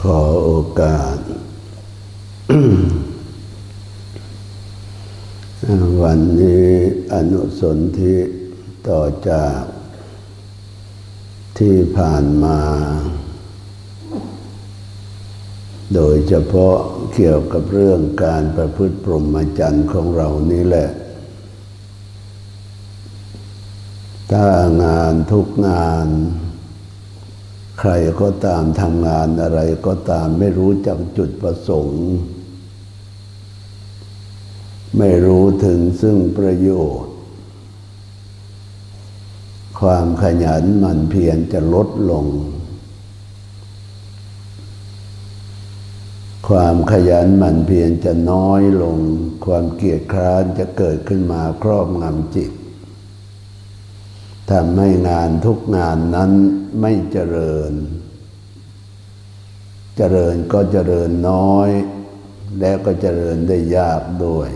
ขอโอกาส วันนี้อนุสนธิต่อจากที่ผ่านมา โดยเฉพาะเกี่ยวกับเรื่องการประพฤติปรหมจรรย์ของเรานี่แหละ ถ้างานทุกงาน ใครก็ตามทำงานอะไรก็ตามไม่รู้จักจุดประสงค์ ไม่รู้ถึงซึ่งประโยชน์ ความขยันหมั่นเพียรจะลดลง ความขยันหมั่นเพียรจะน้อยลง ความเกียจคร้านจะเกิดขึ้นมาครอบงำจิต ทำให้งานทุกงานนั้นไม่เจริญ เจริญก็เจริญน้อย แล้วก็เจริญได้ยากด้วย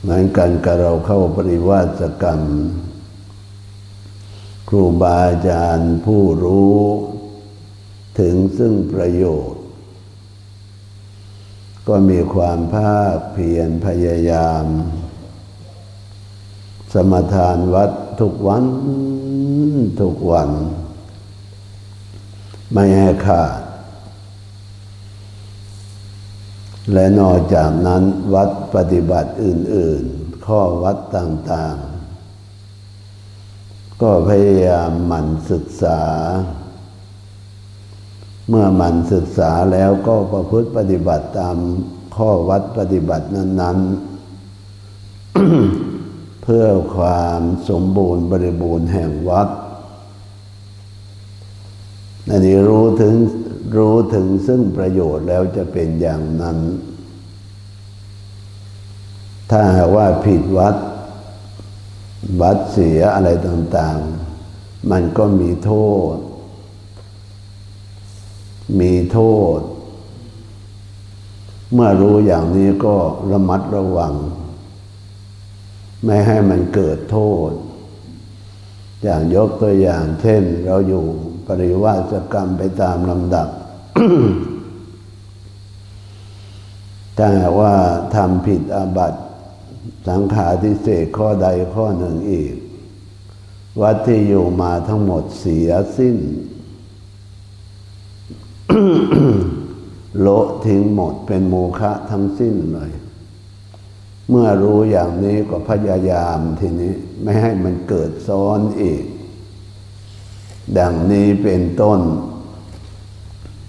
เหมือนกันกับเราเข้าปริวาสกรรม ครูบาอาจารย์ผู้รู้ ถึงซึ่งประโยชน์ ก็มีความภาคเพียรพยายาม สมทานวัดทุกวันทุกวัน ไม่ให้ขาด และนอกจากนั้นวัดปฏิบัติอื่น ๆ ข้อวัดต่างๆ ก็พยายามหมั่นศึกษา เมื่อหมั่นศึกษาแล้วก็ประพฤติปฏิบัติตามข้อวัดปฏิบัตินั้น ๆ เพื่อความสมบูรณ์บริบูรณ์แห่งวัดอันนี้รู้ถึงรู้ถึงซึ่งประโยชน์แล้วจะเป็นอย่างนั้น ถ้าหากว่าผิดวัด วัดเสียอะไรต่างๆ มันก็มีโทษ มีโทษ เมื่อรู้อย่างนี้ก็ระมัดระวัง ไม่ให้มันเกิดโทษ อย่างยกตัวอย่างเช่น เราอยู่ปริวาสกรรมไปตามลำดับถ้าว่าทำผิดอาบัติสังขาทิเศษข้อใดข้อหนึ่งอีก วัดที่อยู่มาทั้งหมดเสียสิ้น โละทิ้งหมดเป็นโมฆะทั้งสิ้นเลย เมื่อรู้อย่างนี้ก็พยายามทีนี้ไม่ให้มันเกิดซ้อนอีก ดังนี้เป็นต้น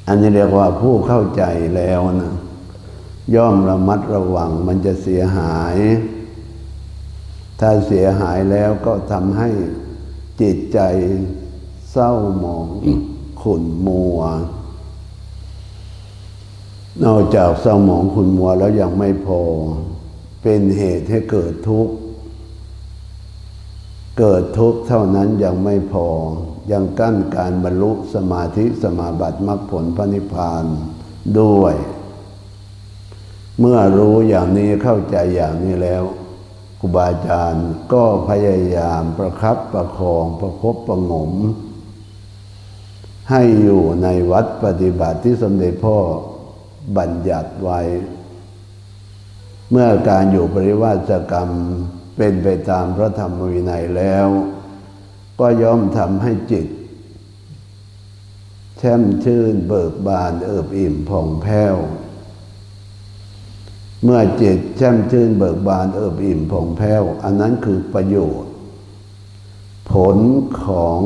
อันนี้เรียกว่าผู้เข้าใจแล้วนะย่อมระมัดระวังมันจะเสียหาย ถ้าเสียหายแล้วก็ทำให้จิตใจเศร้าหมองขุ่นมัวนอกจากเศร้าหมองขุ่นมัวแล้วยังไม่พอ เป็นเหตุให้เกิดทุกข์ เกิดทุกข์เท่านั้นยังไม่พอ ยังกั้นการบรรลุสมาธิสมาบัติมรรคผลพระนิพพานด้วย เมื่อรู้อย่างนี้เข้าใจอย่างนี้แล้วครูบาอาจารย์ก็พยายามประครับประคองประคบประงม ให้อยู่ในวัดปฏิบัติที่สมเด็จพ่อบัญญัติไว้ เมื่อการอยู่ปริวาสกรรมเป็นไปตามพระธรรมวินัยแล้ว ก็ย่อมทำให้จิต แช่มชื่นเบิกบานเอิบอิ่มผ่องแผ้ว เมื่อจิตแช่มชื่นเบิกบานเอิบอิ่มผ่องแผ้ว อันนั้นคือประโยชน์ ผลของ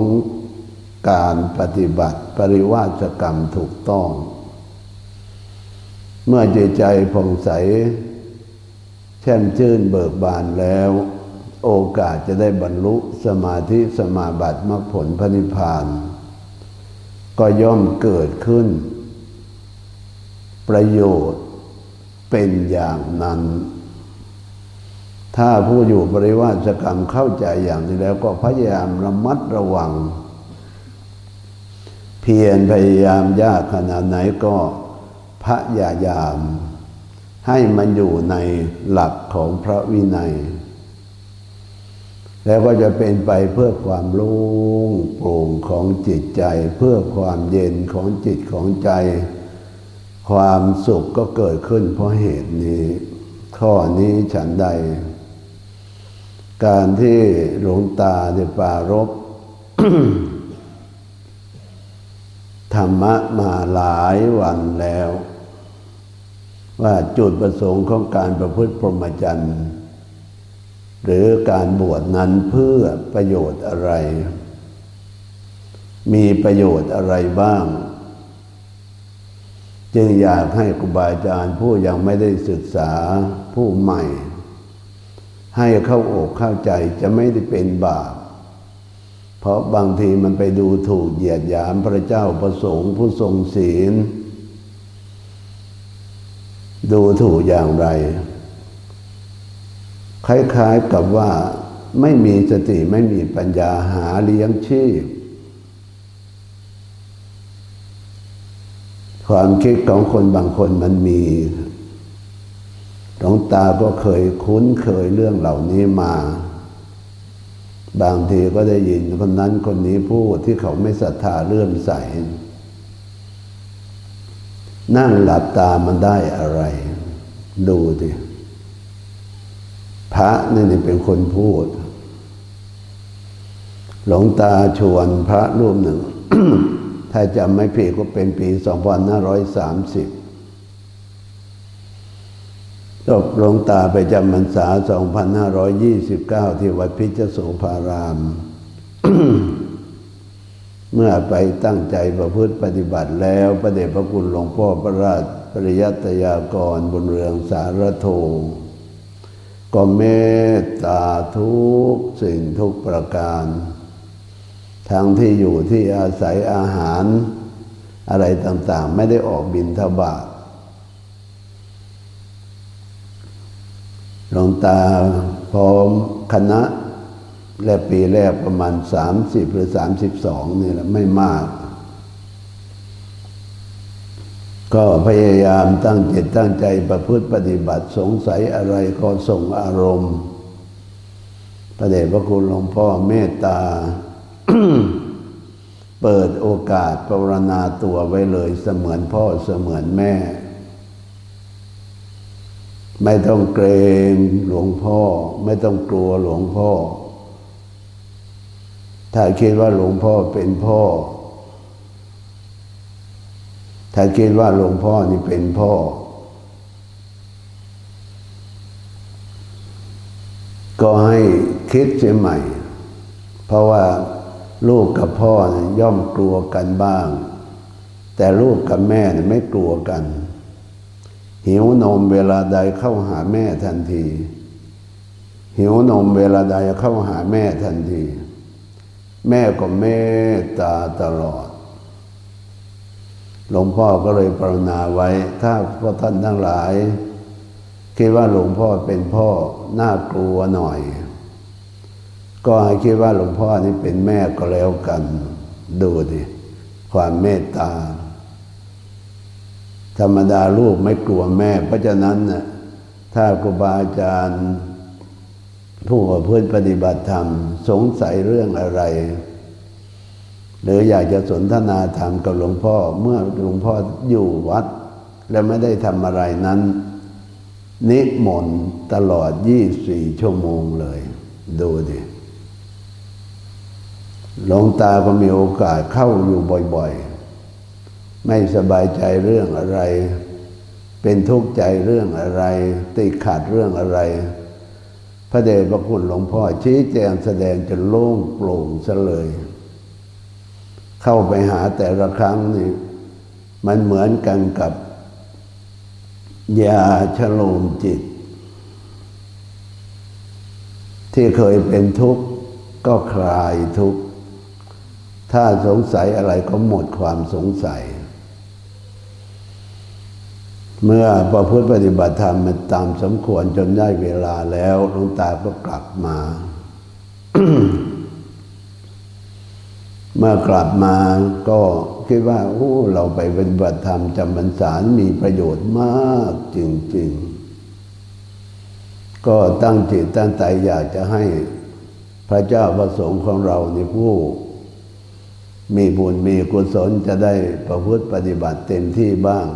การปฏิบัติปริวาสกรรมถูกต้อง เมื่อใจใจผ่องใส ช่มชื่นเบิกบานแล้ว โอกาสจะได้บรรลุสมาธิสมาบัติมรรคผลพระนิพพาน ก็ย่อมเกิดขึ้น ประโยชน์เป็นอย่างนั้น ถ้าผู้อยู่บริวาสกรรมเข้าใจอย่างนี้แล้วก็พยายามระมัดระวัง เพียรพยายามยากขนาดไหนก็พยายาม ให้มันอยู่ในหลักของพระวินัย แล้วก็จะเป็นไปเพื่อความโล่งโปร่งของจิตใจ เพื่อความเย็นของจิตของใจ ความสุขก็เกิดขึ้นเพราะเหตุนี้ ข้อนี้ฉันใด การที่หลวงตาได้ปารบธรรมะมาหลายวันแล้ว ว่าจุดประสงค์ของการประพฤติพรหมจรรย์ หรือการบวชนั้นเพื่อประโยชน์อะไร มีประโยชน์อะไรบ้าง จึงอยากให้ครูบาอาจารย์ผู้ยังไม่ได้ศึกษาผู้ใหม่ ให้เข้าอกเข้าใจจะไม่ได้เป็นบาปเพราะบางทีมันไปดูถูกเหยียดหยามพระเจ้าประสงค์ผู้ทรงศีล ดูถูกอย่างไร คล้าย ๆกับว่าไม่มีสติไม่มีปัญญาหาเลี้ยงชีพ ความคิดของคนบางคนมันมีหลวงตาก็เคยคุ้นเคยเรื่องเหล่านี้มา บางทีก็ได้ยินคนนั้นคนนี้พูดที่เขาไม่ศรัทธาเลื่อมใส นั่งหลับตามันได้อะไร ดูดิพระนี่เป็นคนพูด หลวงตาชวนพระรูปหนึ่ง ถ้าจำไม่ผิดก็เป็นปี 2530จบหลวงตาไปจำพรรษา 2529 ที่วัดพิจโสภาราม เมื่อไปตั้งใจประพฤติปฏิบัติแล้วพระเดชพระคุณหลวงพ่อพระราชปริยัตยากรบนเรืองสารโทก็เมตตาทุกสิ่งทุกประการ ทั้งที่อยู่ที่อาศัยอาหารอะไรต่างๆ ไม่ได้ออกบินทบาทหลวงตาพร้อมคณะ และปีแรกประมาณสามสิบหรือสามสิบสองนี่แหละไม่มาก ก็พยายามตั้งจิตตั้งใจประพฤติปฏิบัติสงสัยอะไรก็ส่งอารมณ์พระเดชพระคุณหลวงพ่อเมตตา เปิดโอกาสปรณาตัวไว้เลยเสมือนพ่อเสมือนแม่ ไม่ต้องเกรงหลวงพ่อ ไม่ต้องกลัวหลวงพ่อ ถ้าคิดว่าหลวงพ่อเป็นพ่อ ถ้าคิดว่าหลวงพ่อนี่เป็นพ่อ ก็ให้คิดเสียใหม่ เพราะว่าลูกกับพ่อเนี่ยย่อมกลัวกันบ้าง แต่ลูกกับแม่เนี่ยไม่กลัวกัน หิวนมเวลาใดเข้าหาแม่ทันที หิวนมเวลาใดเข้าหาแม่ทันที แม่ก็เมตตาตลอด หลวงพ่อก็เลยปรนนาไว้ ถ้าพวกท่านทั้งหลาย คิดว่าหลวงพ่อเป็นพ่อน่ากลัวหน่อย ก็ให้คิดว่าหลวงพ่อนี่เป็นแม่ก็แล้วกัน ดูดิความเมตตา ธรรมดาลูกไม่กลัวแม่ เพราะฉะนั้นน่ะถ้าครูบาอาจารย์ ผู้ประพฤติปฏิบัติธรรม สงสัยเรื่องอะไร หรืออยากจะสนทนาธรรมกับหลวงพ่อเมื่อหลวงพ่ออยู่วัด และไม่ได้ทำอะไรนั้น นิมนต์ตลอดยี่สี่ชั่วโมงเลย ดูดิหลวงตาก็มีโอกาสเข้าอยู่บ่อยๆ ไม่สบายใจเรื่องอะไร เป็นทุกข์ใจเรื่องอะไร ติดขัดเรื่องอะไร พระเดชพระคุณหลวงพ่อชี้แจงแสดงจนโล่งโปร่งซะเลย เข้าไปหาแต่ละครั้งนี่มันเหมือนกันกับยาชโลมจิต ที่เคยเป็นทุกข์ก็คลายทุกข์ ถ้าสงสัยอะไรก็หมดความสงสัย เมื่อพอพุทธปฏิบัติธรรมมันตามสมควรจนได้เวลาแล้วหลวงตาก็กลับมา เมื่อกลับมาก็คิดว่าโอ้เราไปปฏิบัติธรรมจำพรรษามีประโยชน์มากจริง ๆ ก็ตั้งจิตตั้งใจอยากจะให้พระเจ้าประสงค์ของเราในผู้มีบุญมีกุศลจะได้ประพฤติปฏิบัติเต็มที่บ้าง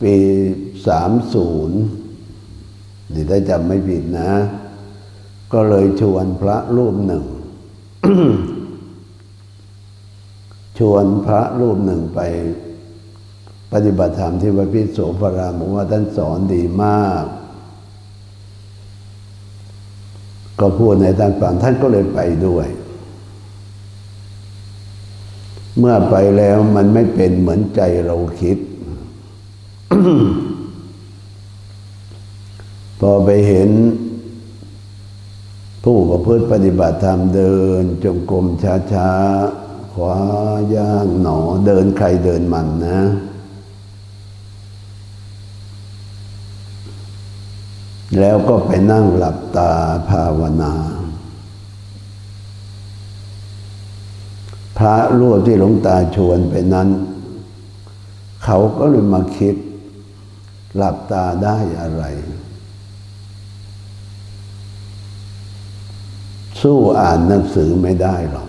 ปีสามศูนย์นี่ถ้าจำไม่ผิดนะ ก็เลยชวนพระรูปหนึ่ง ชวนพระรูปหนึ่งไป ปฏิบัติธรรมที่วัดพิโสภรามบอกว่าท่านสอนดีมาก ก็พูดในท่านฟังท่านก็เลยไปด้วย เมื่อไปแล้วมันไม่เป็นเหมือนใจเราคิด พอไปเห็น ผู้ประพฤติปฏิบัติธรรมเดิน จงกรมช้าๆ ขวาย่างหนอ เดินใครเดินมันนะ แล้วก็ไปนั่งหลับตาภาวนาพระรูปที่หลวงตาชวนไปนั้น เขาก็เลยมาคิด หลับตาได้อะไร สู้อ่านหนังสือไม่ได้หรอก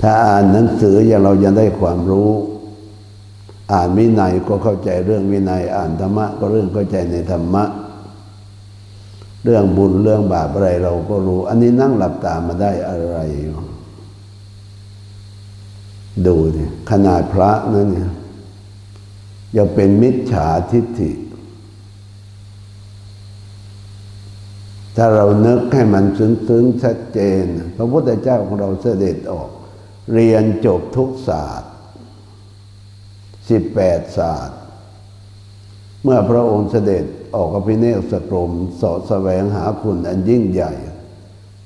ถ้าอ่านหนังสืออย่างเรายังได้ความรู้ อ่านวินัยก็เข้าใจเรื่องวินัย อ่านธรรมะก็เรื่องเข้าใจในธรรมะ เรื่องบุญเรื่องบาปอะไรเราก็รู้ อันนี้นั่งหลับตามาได้อะไร ดูดิขนาดพระนั่นเนี่ย ยังเป็นมิจฉาทิฏฐิ ถ้าเรานึกให้มันซึ้งๆชัดเจน พระพุทธเจ้าของเราเสด็จออก เรียนจบทุกศาสตร์สิบแปดศาสตร์ เมื่อพระองค์เสด็จออกอภิเนศกรมสอดแสวงหาคุณอันยิ่งใหญ่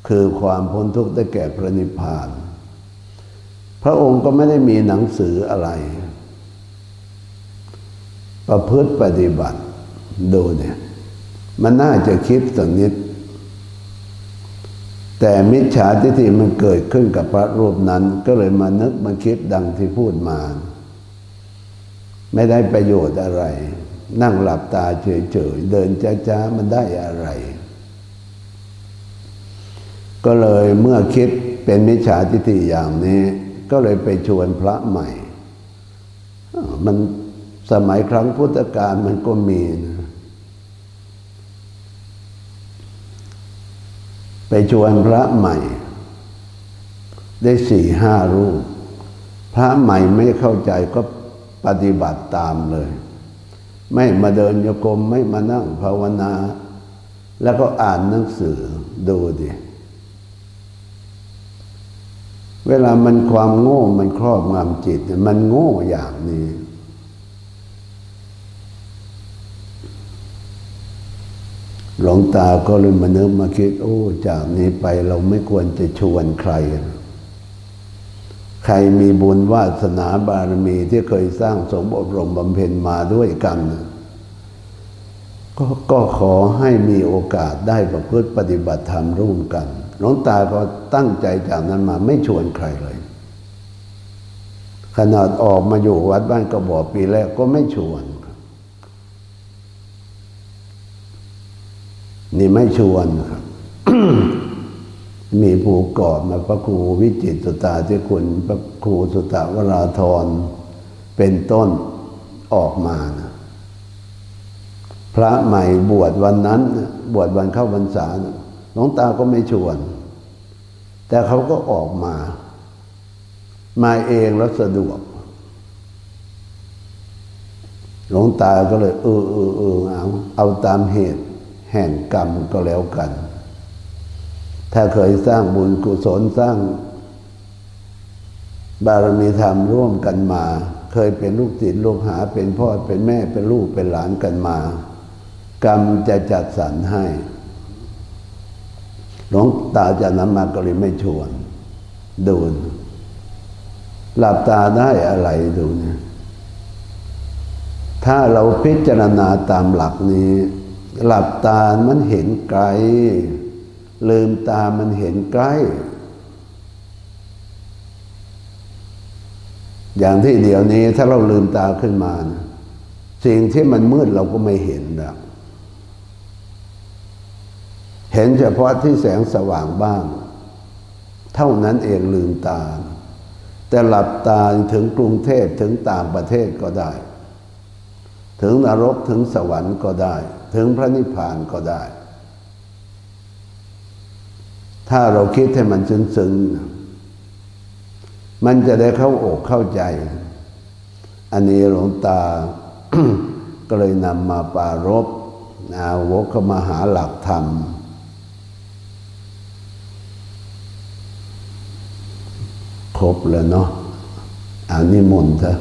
คือความพ้นทุกข์ได้แก่พระนิพพาน พระองค์ก็ไม่ได้มีหนังสืออะไร ประพฤติปฏิบัติดูเนี่ย มันน่าจะคิดสักนิด แต่มิจฉาทิฏฐิมันเกิดขึ้นกับพระรูปนั้น ก็เลยมานึกมาคิดดังที่พูดมา ไม่ได้ประโยชน์อะไร นั่งหลับตาเฉยๆ เดินจ้าๆ มันได้อะไร ก็เลยเมื่อคิดเป็นมิจฉาทิฏฐิอย่างนี้ ก็เลยไปชวนพระใหม่ มัน สมัยครั้งพุทธกาลมันก็มีนะไปชวนพระใหม่ ได้สี่ห้ารูป พระใหม่ไม่เข้าใจก็ปฏิบัติตามเลย ไม่มาเดินโยกมไม่มานั่งภาวนา แล้วก็อ่านหนังสือดูดิเวลามันความโง่มันครอบงำจิต มันโง่อย่างนี้ หลวงตาก็เลยมาเนึกมาคิด โอ้จากนี้ไปเราไม่ควรจะชวนใคร ใครมีบุญวาสนาบารมีที่เคยสร้างสมบรมบำเพ็ญมาด้วยกันกก็ขอให้มีโอกาสได้ประพฤติปฏิบัติธรรมร่วมกันหลวงตาก็ตั้งใจจากนั้นมาไม่ชวนใครเลย ขนาดออกมาอยู่วัดบ้านกระบอกปีแรกก็ไม่ชวน นี่ไม่ชวนครับ มีผู้ก่อมาพระครูวิจิตรสุตาที่คุณพระครูสุตาวราธรเป็นต้นออกมานะพระใหม่บวชวันนั้น บวชวันเข้าพรรษาหลวงตาก็ไม่ชวน แต่เขาก็ออกมา มาเองแล้วสะดวกหลวงตาก็เลย เออเออเออเอาเอาตามเหตุ แห่งกรรมก็แล้วกัน ถ้าเคยสร้างบุญกุศลสร้าง บารมีธรรมร่วมกันมา เคยเป็นลูกศิษย์ลูกหาเป็นพ่อเป็นแม่เป็นลูกเป็นหลานกันมา กรรมจะจัดสรรให้หลวงตาจากนั้นมาก็เลยไม่ชวน ดูหลับตาได้อะไรดูเนี่ยถ้าเราพิจารณาตามหลักนี้ หลับตา มันเห็นไกล ลืมตา มันเห็นใกล้ อย่างที่เดี๋ยวนี้ถ้าเราลืมตาขึ้นมานะสิ่งที่มันมืดเราก็ไม่เห็นแล้วเห็นเฉพาะที่แสงสว่างบ้าง เท่านั้นเองลืมตา แต่หลับตาถึงกรุงเทพถึงต่างประเทศก็ได้ ถึงนรกถึงสวรรค์ก็ได้ ถึงพระนิพพานก็ได้ ถ้าเราคิดให้มันซึ้งๆ มันจะได้เข้าอกเข้าใจ อันนี้หลวงตาก็เลยนำมาปรารบนาวกมาหาหลักธรรม ครบแล้วเนาะอานิมนต์เถอะ